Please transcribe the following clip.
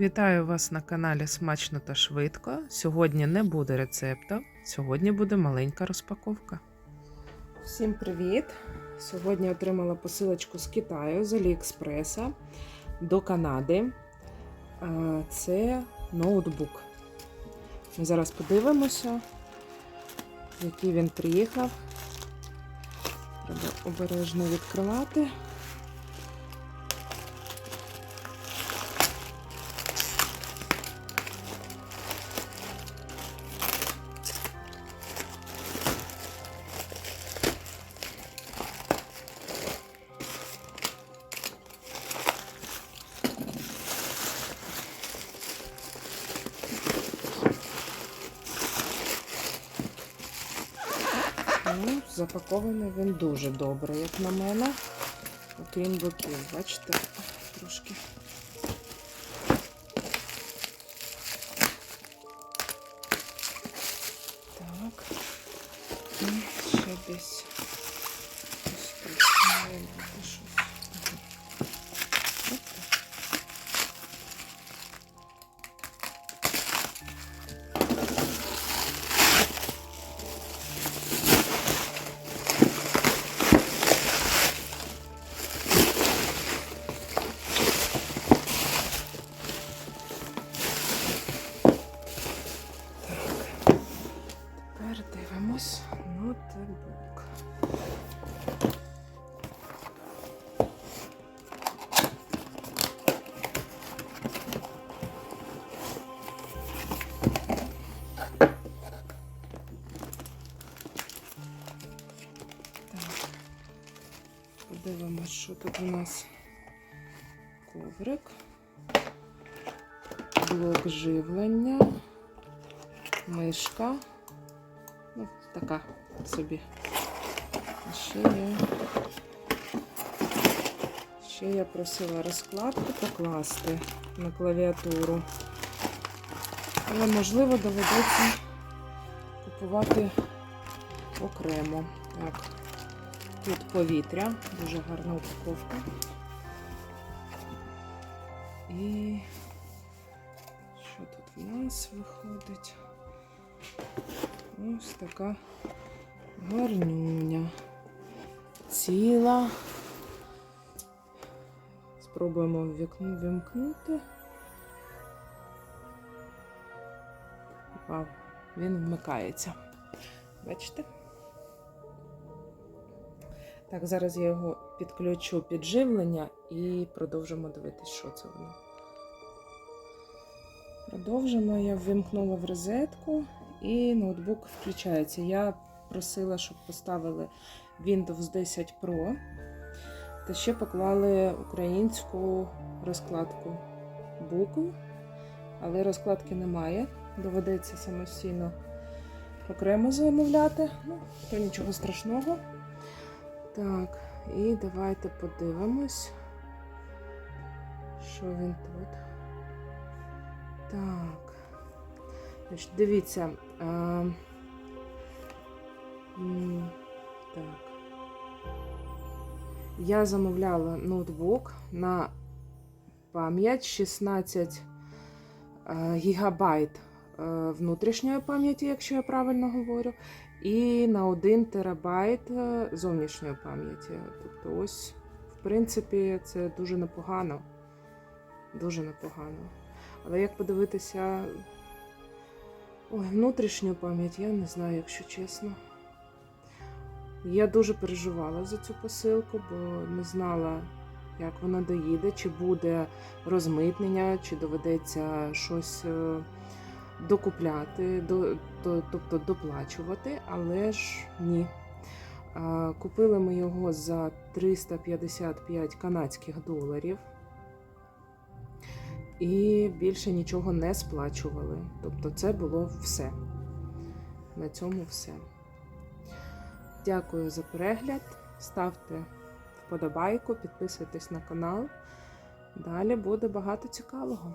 Вітаю вас на каналі Смачно та швидко. Сьогодні не буде рецепту, сьогодні буде маленька розпаковка. Всім привіт! Сьогодні отримала посилочку з Китаю з Аліекспреса до Канади. Це ноутбук. Ми зараз подивимося, який він приїхав. Треба обережно відкривати. Запакований він дуже добре, як на мене. Окрім боків, бачите, трошки. Так. І ще десь. Подивимось, що тут у нас коврик, блок живлення, мишка. Ну, така собі. Ще я, ще я просила розкладку покласти на клавіатуру. Але, можливо, доведеться купувати окремо. Так, тут повітря, дуже гарна упаковка. І що тут в нас виходить? Ось така гарнюня. Ціла. Спробуємо вікно вимкнути. Вау, він вмикається. Бачите? Так, зараз я його підключу під живлення і продовжимо дивитися, що це воно. Продовжимо. Я ввімкнула в розетку і ноутбук включається. Я просила, щоб поставили Windows 10 Pro та ще поклали українську розкладку букв, але розкладки немає. Доведеться самостійно окремо замовляти. Ну, то нічого страшного. Так, і давайте подивимось, що він тут. Так. Дивіться. А, так. Я замовляла ноутбук на пам'ять 16 е, гігабайт е, внутрішньої пам'яті, якщо я правильно говорю, і на 1 терабайт е, зовнішньої пам'яті. Тобто, ось, в принципі, це дуже непогано. Дуже непогано. Але як подивитися ой, внутрішню пам'ять, я не знаю, якщо чесно. Я дуже переживала за цю посилку, бо не знала, як вона доїде, чи буде розмитнення, чи доведеться щось е, докупляти, до, тобто доплачувати, але ж ні. Купили ми його за 355 канадських доларів і більше нічого не сплачували. Тобто це було все. На цьому все. Дякую за перегляд. Ставте вподобайку, підписуйтесь на канал. Далі буде багато цікавого.